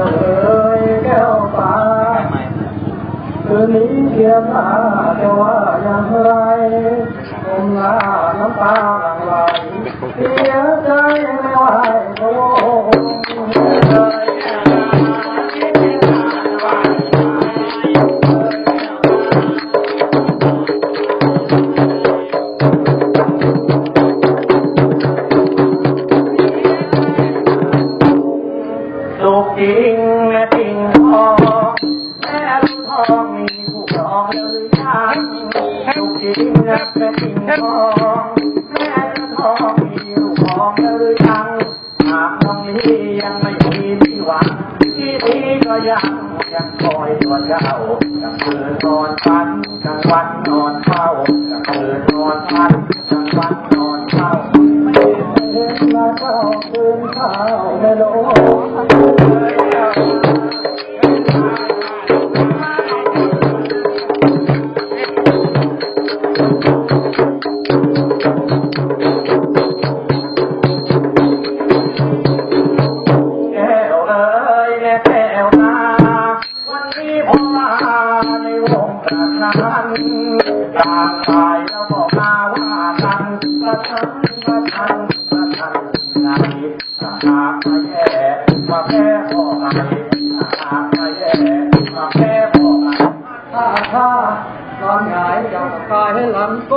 วเอ๋ยแก้วตาคืนนี้เทียมหาจะว่าอย่างไรคมหน้าน้ำตาหลั่งไหลเสีย ผู้ครองหรือยังสุขจริงและจริงพอแม่ลูกทองมีลูกครองหรือยังหากน้องนี้ยังไม่มีที่หวังที่นี้ก็ยังยังคอยตัวเจ้ากลางคืนนอนฝันกลางวันนอนเฝ้ากลางคืนนอนฝันกลางวันนอนเฝ้าเห็นมาเจ้าคืนข้าวไม่ลง ในวงการนั้นต่ากตายแล้วบอกมาว่าทันประทันประทันประทันงหนถ้าหากมาแย่มาแพ้พ่ไหนถ้าหากมาแย่มาแพ้พ่อไหนถ้าถ้านอนหงายเจ้ก็ตายให้หลังโก